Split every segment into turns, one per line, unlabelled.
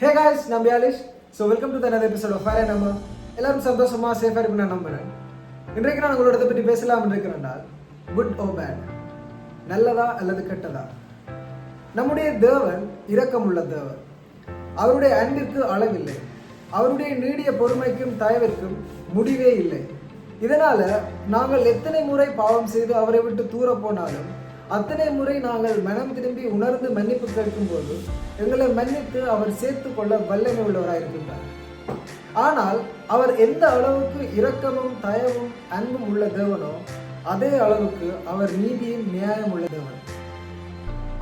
ஹே guys நான் பியாலிஷ் so welcome to தனது எபிசோட் ஆஃப் ஃபயர் நம்ம எல்லாரும் சந்தோஷமாக சேஃபாக இருக்குன்னு நான் நம்புகிறேன் இன்றைக்கு நான் உங்களோட பற்றி பேசலாம் இருக்கிறேன்டா குட் ஓ பேட் நல்லதா அல்லது கெட்டதா? நம்முடைய தேவன் இரக்கமுள்ள தேவன். அவருடைய அன்பிற்கு அளவில்லை. அவருடைய நீடிய பொறுமைக்கும் தயவிற்கும் முடிவே இல்லை. இதனால் நாங்கள் எத்தனை முறை பாவம் செய்து அவரை விட்டு தூர போனாலும் அத்தனை முறை நாங்கள் மனம் திரும்பி உணர்ந்து மன்னிப்பு கேட்கும்போது எங்களை மன்னித்து அவர் சேர்த்து கொள்ள வல்லமை உள்ளவராயிருக்கின்றார் ஆனால் அவர் எந்த அளவுக்கு இரக்கமும் தயவும் அன்பும் உள்ள தேவனோ அதே அளவுக்கு அவர் நீதியும் நியாயம் உள்ள தேவன்.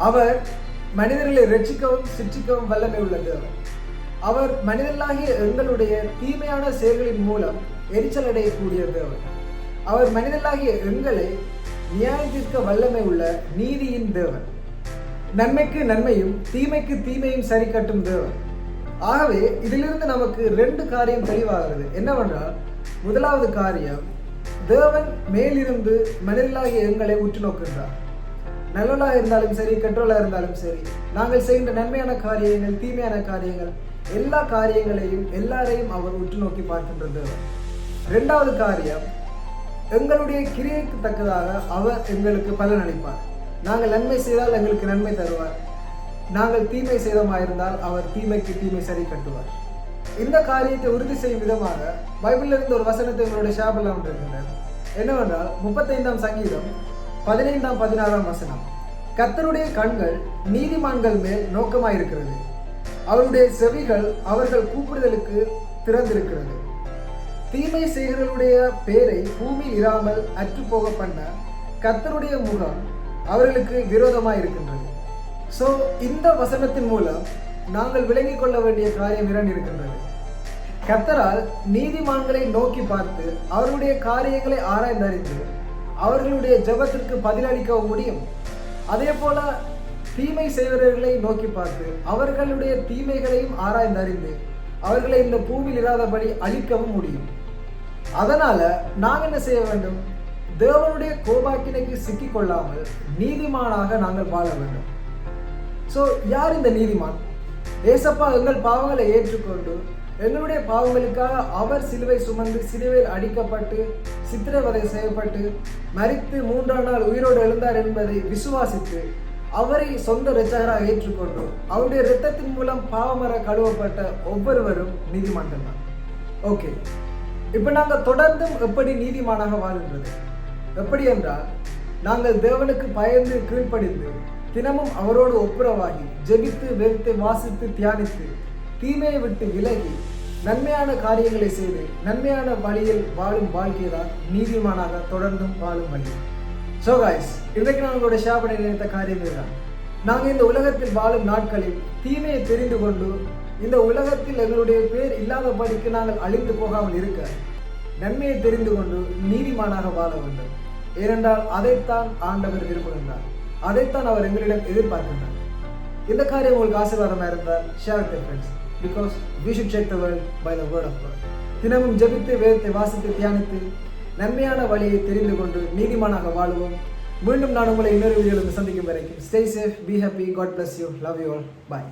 அவர் மனிதர்களை ரட்சிக்கவும் சிற்றிக்கவும் வல்லமை உள்ள தேவன். அவர் மனிதர்களாகிய எங்களுடைய தீமையான செயல்களின் மூலம் எரிச்சல் அடையக்கூடிய தேவன். அவர் மனிதர்களாகிய எங்களை நியாயத்திற்க வல்லமை உள்ள நீதியின் தேவன். நன்மைக்கு நன்மையும் தீமைக்கு தீமையும் சரி கட்டும் தேவன். ஆகவே இதிலிருந்து நமக்கு ரெண்டு காரியம் தெளிவாகிறது. என்னவென்றால் முதலாவது காரியம் தேவன் மேலிருந்து மனிதர்களாகிய எங்களை உற்று நோக்குகின்றார் நல்லவளாக இருந்தாலும் சரி கெட்டவளாக இருந்தாலும் சரி நாங்கள் செய்கின்ற நன்மையான காரியங்கள் தீமையான காரியங்கள் எல்லா காரியங்களையும் எல்லாரையும் அவர் உற்று நோக்கி பார்க்கின்ற தேவன். ரெண்டாவது காரியம் எங்களுடைய கிரியைக்கு தக்கதாக அவர் எங்களுக்கு பலன் அளிப்பார். நாங்கள் நன்மை செய்தால் எங்களுக்கு நன்மை தருவார். நாங்கள் தீமை செய்தமாயிருந்தால் அவர் தீமைக்கு தீமை சரி கட்டுவார். இந்த காரியத்தை உறுதி செய்யும் விதமாக பைபிளிலிருந்து ஒரு வசனத்தை உங்களுடைய ஷாபில் இருக்கின்றனர் என்னவென்றால் முப்பத்தைந்தாம் சங்கீதம் பதினைந்தாம் பதினாறாம் வசனம். கத்தருடைய கண்கள் நீதிமான்கள் மேல் நோக்கமாயிருக்கிறது. அவருடைய செவிகள் அவர்கள் கூப்பிடுதலுக்கு திறந்திருக்கிறது. தீமை செய்கிறவருடைய பேரை பூமியில் இராமல் அற்றுப்போக பண்ண கத்தருடைய முகம் அவர்களுக்கு விரோதமாக இருக்கின்றது. ஸோ இந்த வசனத்தின் மூலம் நாங்கள் விளங்கிக் கொள்ள வேண்டிய காரியம் இரண்டு இருக்கின்றது. கத்தரால் நீதிமான்களை நோக்கி பார்த்து அவர்களுடைய காரியங்களை ஆராய்ந்தறிந்து அவர்களுடைய ஜெபத்திற்கு பதிலளிக்கவும் முடியும். அதே போல தீமை செய்வர்களை நோக்கி பார்த்து அவர்களுடைய தீமைகளையும் ஆராய்ந்தறிந்து அவர்களை இந்த பூமியில் இராதபடி அழிக்கவும் முடியும். அதனால நாங்கள் என்ன செய்ய வேண்டும்? தேவனுடைய கோபாக்கினைக்கு சிக்கிக் கொள்ளாமல் நீதிமானாக நாங்கள் வாழ வேண்டும். ஸோ யார் இந்த நீதிமான்? ஏசப்பா எங்கள் பாவங்களை ஏற்றுக்கொண்டு எங்களுடைய பாவங்களுக்காக அவர் சிலுவை சுமந்து சிலுவையில் அடிக்கப்பட்டு சித்திரவதை செய்யப்பட்டு மரித்து மூன்றாம் நாள் உயிரோடு எழுந்தார் என்பதை விசுவாசித்து அவரை சொந்த ரச்சகராக ஏற்றுக்கொண்டு அவருடைய இரத்தத்தின் மூலம் பாவமர கழுவப்பட்ட ஒவ்வொருவரும் நீதிமான்கள் தான் ஓகே இப்போ நாங்கள் தொடர்ந்தும் எப்படி நீதிமானாக வாழ்கின்றது? எப்படி என்றால் நாங்கள் தேவனுக்கு பயந்து கீழ்ப்படிந்து தினமும் அவரோடு ஒப்புரவாகி ஜெபித்து வெறுத்து வாசித்து தியானித்து தீமையை விட்டு விலகி நன்மையான காரியங்களை செய்து நன்மையான வழியில் வாழும் வாழ்க்கை தான் நீதிமானாக தொடர்ந்தும் வாழும் வழி. ஸோ காய்ஸ் இன்றைக்கு நான் உங்களோட ஷேர் பண்ணி நினைத்த காரியம் இதுதான். நாங்கள் இந்த உலகத்தில் வாழும் நாட்களில் தீமையை தெரிந்து கொண்டு இந்த உலகத்தில் எங்களுடைய பேர் இல்லாதபடிக்கு நாங்கள் அழிந்து போகாமல் இருக்க நன்மையை தெரிந்து கொண்டு நீதிமானாக வாழ வேண்டும். ஏனென்றால் அதைத்தான் ஆண்டவர் விரும்புகின்றார். அதைத்தான் அவர் எங்களிடம் எதிர்பார்க்கின்றார். இந்த காரியம் உங்களுக்கு ஆசீர்வாதமாக இருந்தால் share with friends because we should check the world by the word of God தினமும் ஜெபித்து வேதத்தை வாசித்து தியானித்து நன்மையான வழியை தெரிந்து கொண்டு நீதிமானாக வாழுவோம். மீண்டும் நான் உங்களை இன்னொரு வீடியோவில் சந்திக்கும் வரைக்கும் stay safe be happy God bless you love you all bye